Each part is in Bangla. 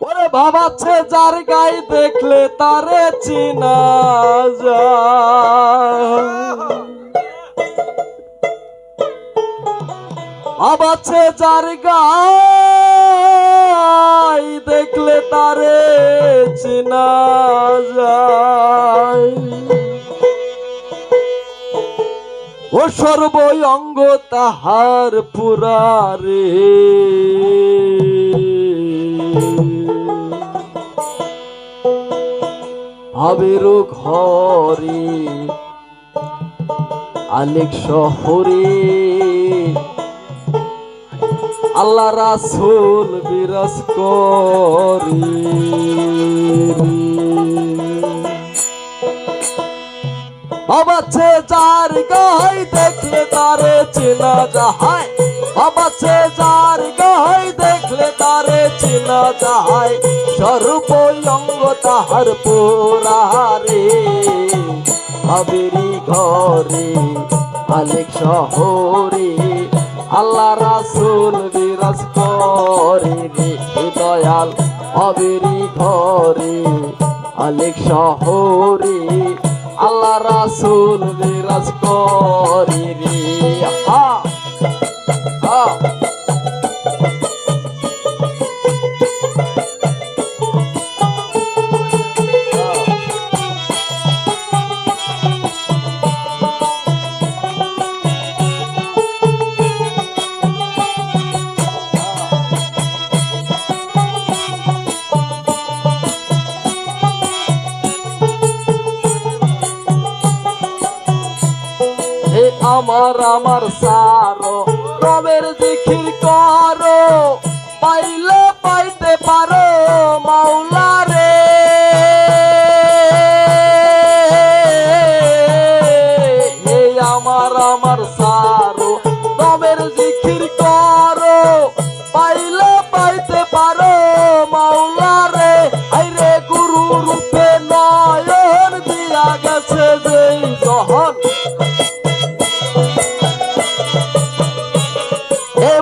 ওরে ভাবাচ্ছে যার গাই দেখলে তারে চিনা ভাবাচ্ছে যার গাই দেখলে তারে চিনা যায়। ও সর্বই অঙ্গ তাহার পুরারে। ভাবেরও ঘরে আলেক শহরে আল্লাহ রাসুল বিরাজ করে। বাবাছে যার গাই দেখলে তারে চেনা যাহায়। বাবাছে যার গাই দেখলে তারে চেনা যাহায় সর্ব অঙ্গ তাহার পোরারে হাবেরি ঘরে আলেক শহরে, আল্লাহ রাসুল বিরাজ করে দয়াল। হাবেরি ঘরে আলেক শহরে, আল্লাহ রাসুল বিরাজ করে রে। হা আমার আমার সারো। রবের জিখির করো। পাইলে পাইতে পারো মাওলা।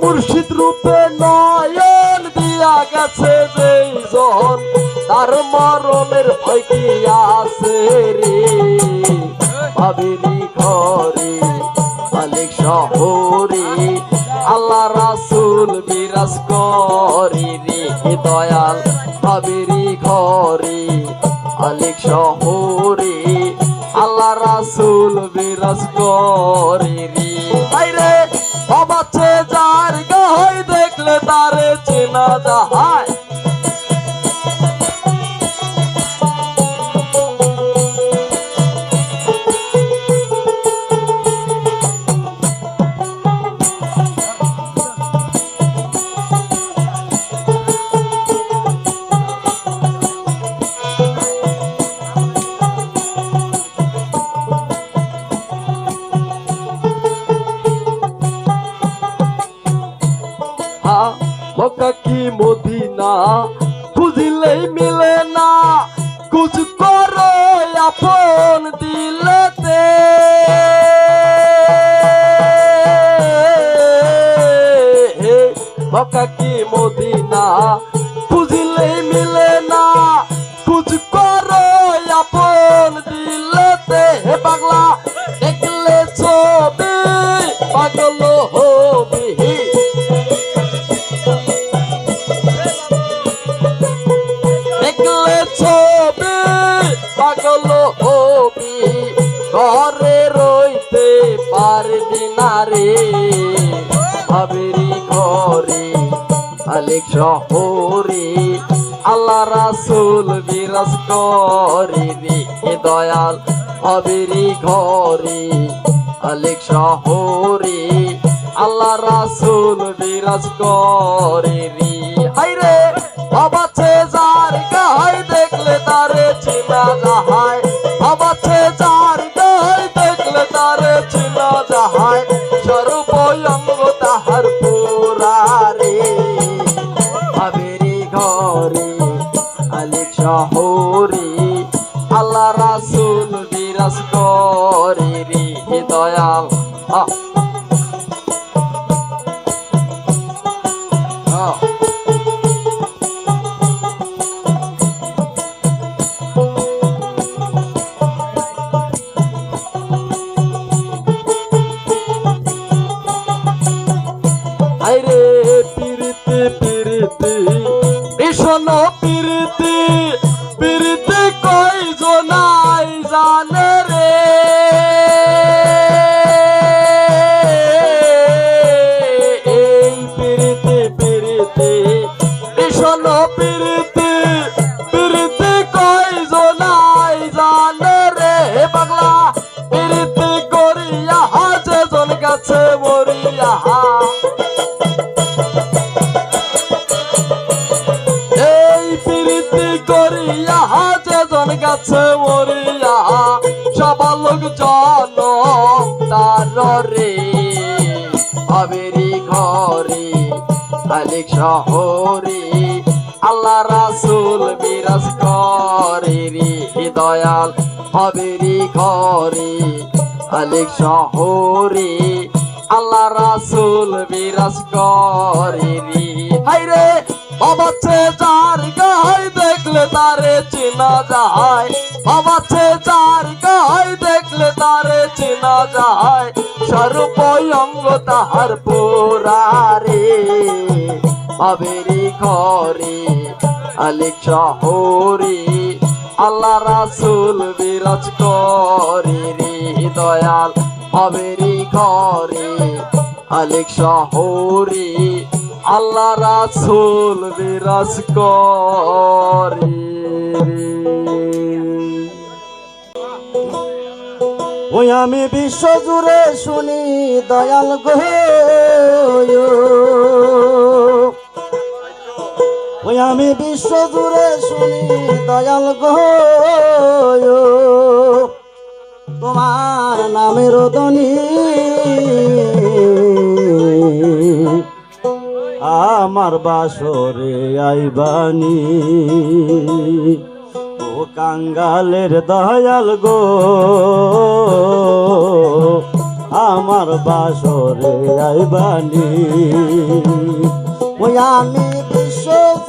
মুর্শিদ রূপে নয়ন দিয়া গেছে যেই জন তার মরণের ভয় কি আছে রে? ভাবিনি ঘরে মালিক শহরে, আল্লাহ রাসুল বিরাজ করে রে দয়াল। ভাবিরি ঘরে মালিক শহরে, আল্লাহ রাসুল বিরাজ করে মক্কা কি মদিনা শহরে আল্লাহ রাসুল বিরাজ করে রে দয়াল হবেরি ঘরে। আলেক শহরে আল্লাহ রাসুল বিরাজ করে রে হাই রে যার করে রে হে দয়াল ভীষণ হবেরি ঘরে আলিক শহরে, আল্লাহ রাসুল বিরাজ করে রে। হাইরে বাবাছে যার গাই দেখলে তারে চেনা যায়। বাবাছে যার গাই দেখলে তারে চেনা যায়। স্বরূপ অঙ্গ তাহার পোরারে বাবেরি ঘরে আলিক শহরে আল্লাহ রাসুল বিরাজ করে রে দয়াল বাবেরি ঘরে আলিক শহরে। আল্লাহ রাসুল বিরাজ করে। ওই আমি বিশ্ব জুড়ে শুনি, দয়াল গো। ওই আমি বিশ্ব জুড়ে শুনি, দয়াল গো তোমার নামের দনি আমার বাসরে আইবানি। ও কাঙ্গালের দয়াল গো। আমার বাসরে আইবানি। ওই আমি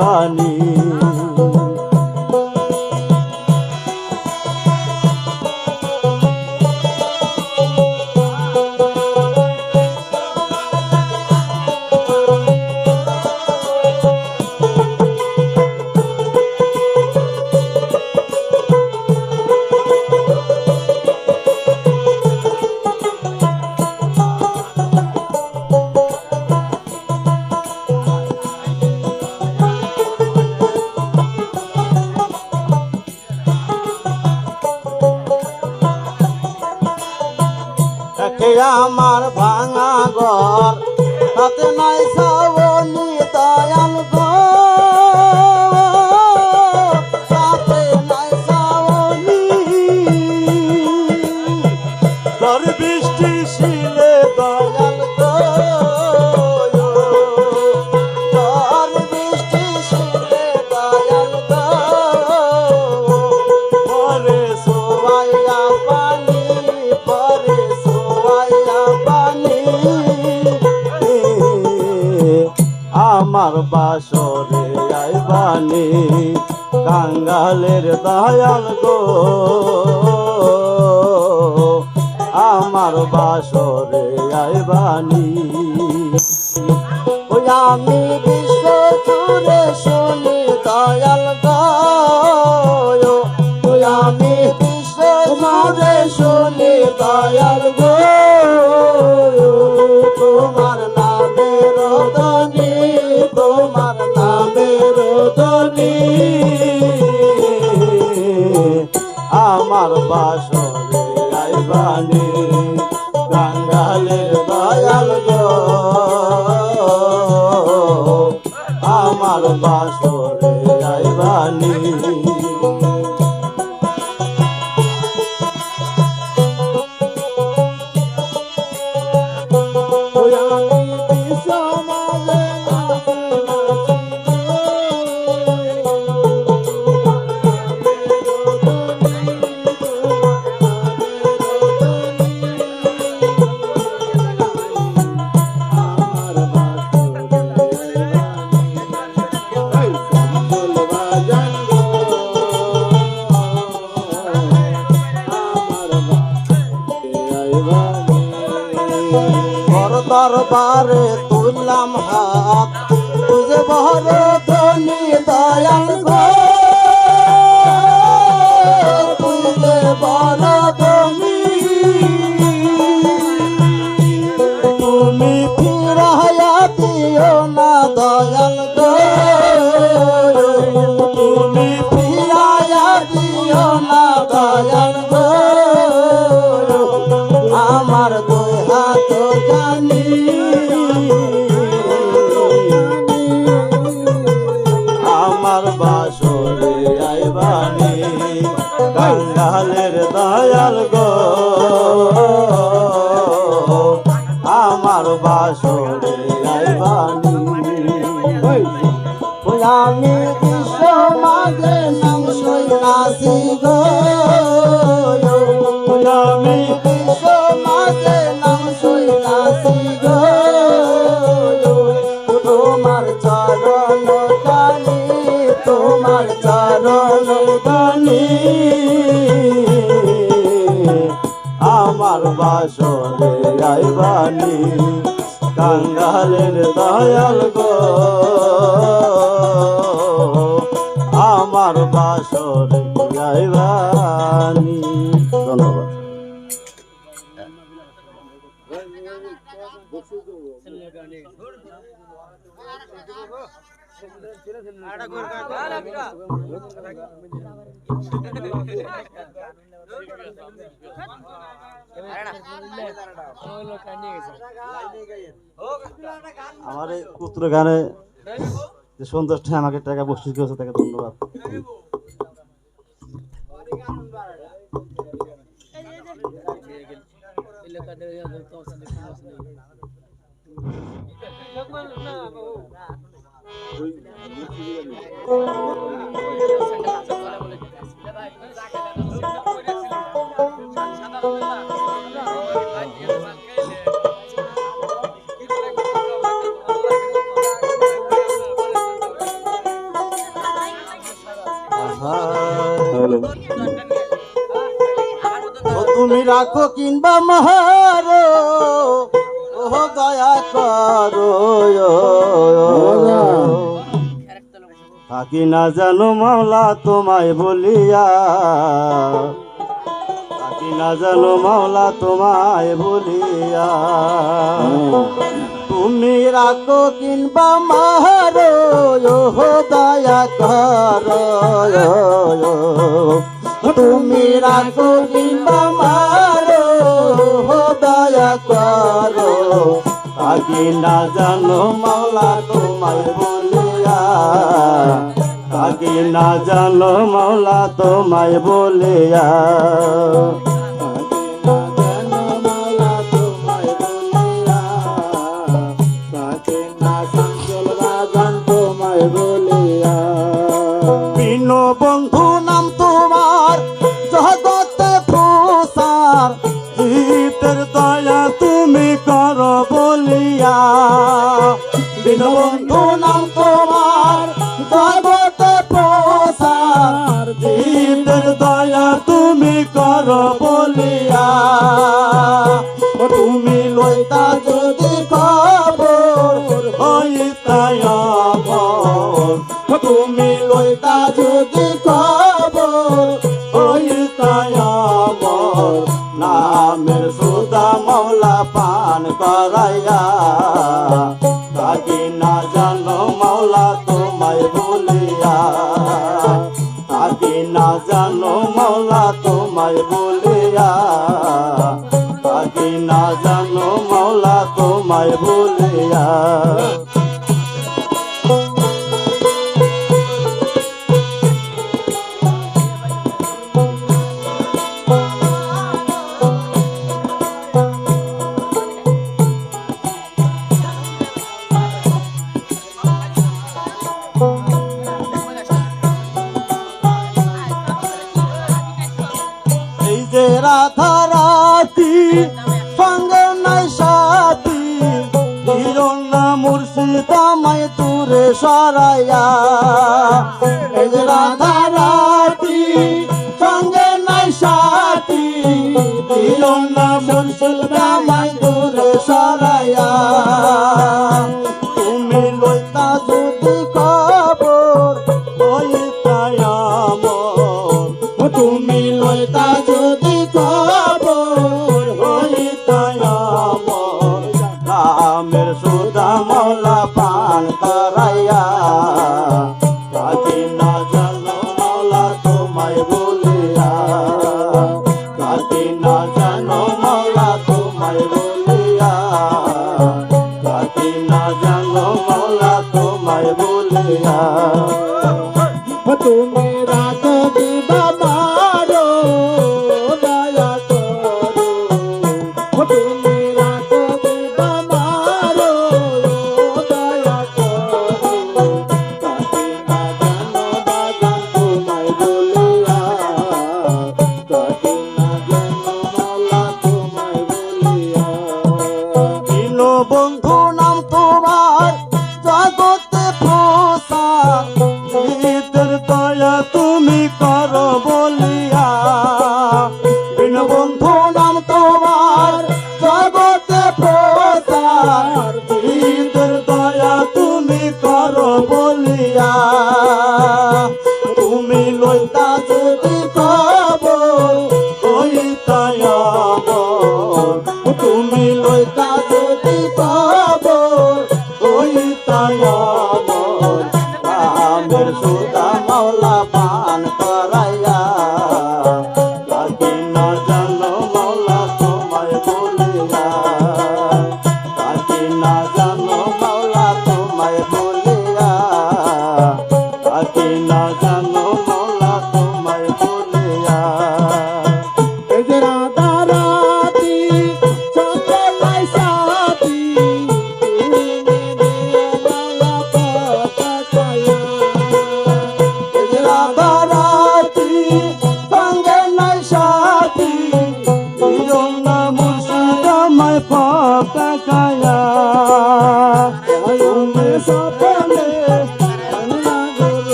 আইবানি আমার বাসরে আইবানি ওই আমি বিশ্ব জুড়ে শুনি দয়াল গয়। ওই আমি বিশ্ব জুড়ে শুনি দয়াল গয়। তোমার ধনী তোমার নামের ধনী আমার বাসরে বাসরে আইবানি বড় দরবারে তুললাম হাত। তুজে বহরে দয়াল বাসরে আইবানি কাঙ্গালের দয়াল গো। আমার বাসরে আইবানি ধন্যবাদ। আমার এই পুত্র গানে যে সন্তোষটা আমাকে টাকা বসিস করেছে তাকে ধন্যবাদ। ও তুমি রাখো কিংবা মারো ও দয়া করো, থাকি না জানো মাওলা তোমায় বলিয়া, থাকি না জানো মাওলা তোমায় বলিয়া। তুমি রাখো কিংবা ও দয়া করো তুমি রাখো কিংবা মারো দয়া করো। আগে না জানো মাওলা তোমার বলিয়া। আগে না জানো মাওলা তোমায় বলিয়া। তোমাদের দয়া তুমি কর বলিয়া। মাওলা তোমায় ভুলিয়া রাধা Vai, vai. ভিতর পায়া তুমি ক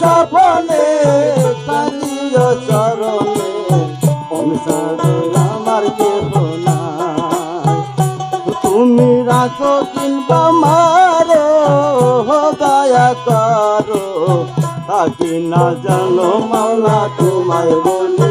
সপনে কাঁদিও চরণে অনুসারে আমার কেহ তুমি রাখো কিংবা মারো দয়া করো। থাকি না জানো মাওলা তোমায় বলে।